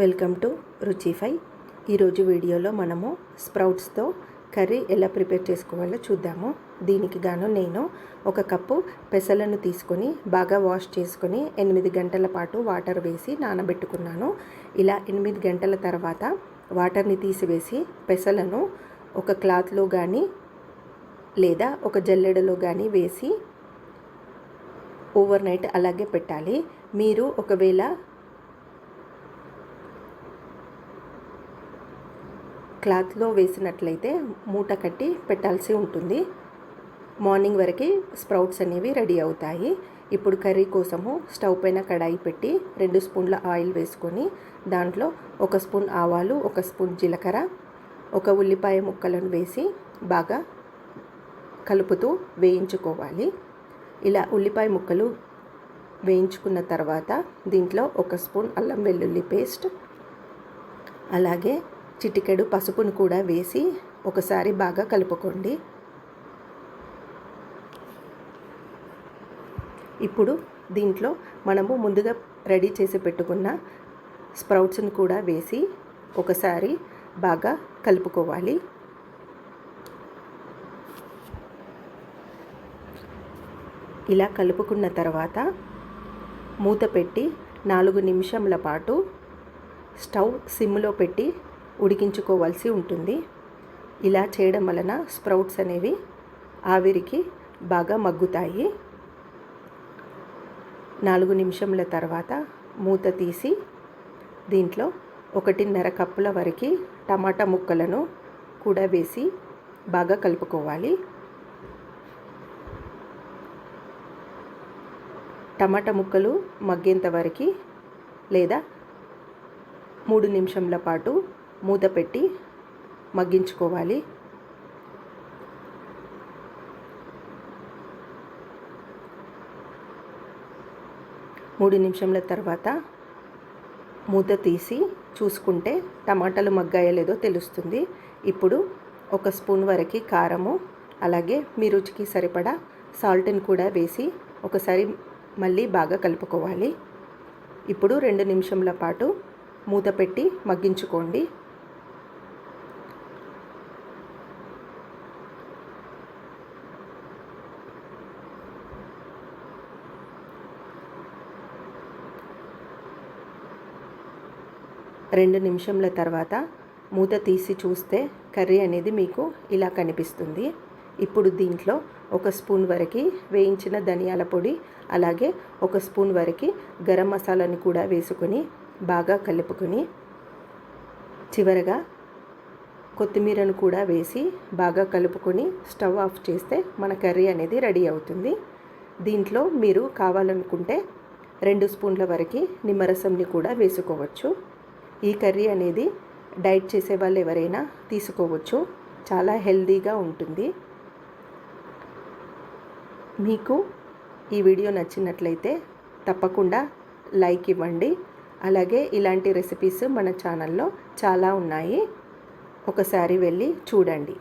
Welcome to రుచిఫై ఈరోజు వీడియోలో మనము స్ప్రౌట్స్తో కర్రీ ఎలా ప్రిపేర్ చేసుకోవాలో చూద్దాము. దీనికి గాను నేను ఒక కప్పు పెసలను తీసుకొని బాగా వాష్ చేసుకొని ఎనిమిది గంటల పాటు వాటర్ వేసి నానబెట్టుకున్నాను. ఇలా ఎనిమిది గంటల తర్వాత వాటర్ని తీసివేసి పెసలను ఒక క్లాత్లో కానీ లేదా ఒక జల్లెడలో కానీ వేసి ఓవర్ నైట్ అలాగే పెట్టాలి. మీరు ఒకవేళ క్లాత్లో వేసినట్లయితే మూట కట్టి పెట్టాల్సి ఉంటుంది. మార్నింగ్ వరకు స్ప్రౌట్స్ అనేవి రెడీ అవుతాయి. ఇప్పుడు కర్రీ కోసము స్టవ్ పైన కడాయి పెట్టి రెండు స్పూన్ల ఆయిల్ వేసుకొని దాంట్లో ఒక స్పూన్ ఆవాలు ఒక స్పూన్ జీలకర్ర ఒక ఉల్లిపాయ ముక్కలను వేసి బాగా కలుపుతూ వేయించుకోవాలి. ఇలా ఉల్లిపాయ ముక్కలు వేయించుకున్న తర్వాత దీంట్లో ఒక స్పూన్ అల్లం వెల్లుల్లి పేస్ట్ అలాగే చిటికెడు పసుపును కూడా వేసి ఒకసారి బాగా కలుపుకోండి. ఇప్పుడు దీంట్లో మనము ముందుగా రెడీ చేసి పెట్టుకున్న స్ప్రౌట్స్ని కూడా వేసి ఒకసారి బాగా కలుపుకోవాలి. ఇలా కలుపుకున్న తర్వాత మూత పెట్టి నాలుగు నిమిషముల పాటు స్టవ్ సిమ్లో పెట్టి ఉడికించుకోవాల్సి ఉంటుంది. ఇలా చేయడం వలన స్ప్రౌట్స్ అనేవి ఆవిరికి బాగా మగ్గుతాయి. నాలుగు నిమిషముల తర్వాత మూత తీసి దీంట్లో ఒకటిన్నర కప్పుల వరకు టమాటా ముక్కలను కూడా వేసి బాగా కలుపుకోవాలి. టమాటా ముక్కలు మగ్గేంత వరకు లేదా మూడు నిమిషంల పాటు మూత పెట్టి మగ్గించుకోవాలి. మూడు నిమిషంల తర్వాత మూత తీసి చూసుకుంటే టమాటాలు మగ్గాయో లేదో తెలుస్తుంది. ఇప్పుడు ఒక స్పూన్ వరకు కారము అలాగే మీ రుచికి సరిపడా సాల్ట్ని కూడా వేసి ఒకసారి మళ్ళీ బాగా కలుపుకోవాలి. ఇప్పుడు రెండు నిమిషంల పాటు మూత పెట్టి మగ్గించుకోండి. రెండు నిమిషంల తర్వాత మూత తీసి చూస్తే కర్రీ అనేది మీకు ఇలా కనిపిస్తుంది. ఇప్పుడు దీంట్లో ఒక స్పూన్ వరకు వేయించిన ధనియాల పొడి అలాగే ఒక స్పూన్ వరకు గరం మసాలాని కూడా వేసుకొని బాగా కలుపుకొని చివరగా కొత్తిమీరను కూడా వేసి బాగా కలుపుకొని స్టవ్ ఆఫ్ చేస్తే మన కర్రీ అనేది రెడీ అవుతుంది. దీంట్లో మీరు కావాలనుకుంటే రెండు స్పూన్ల వరకు నిమ్మరసంని కూడా వేసుకోవచ్చు. ఈ కర్రీ అనేది డైట్ చేసే వాళ్ళు ఎవరైనా తీసుకోవచ్చు. చాలా హెల్దీగా ఉంటుంది. మీకు ఈ వీడియో నచ్చినట్లయితే తప్పకుండా లైక్ ఇవ్వండి. అలాగే ఇలాంటి రెసిపీస్ మన ఛానల్లో చాలా ఉన్నాయి. ఒకసారి వెళ్ళి చూడండి.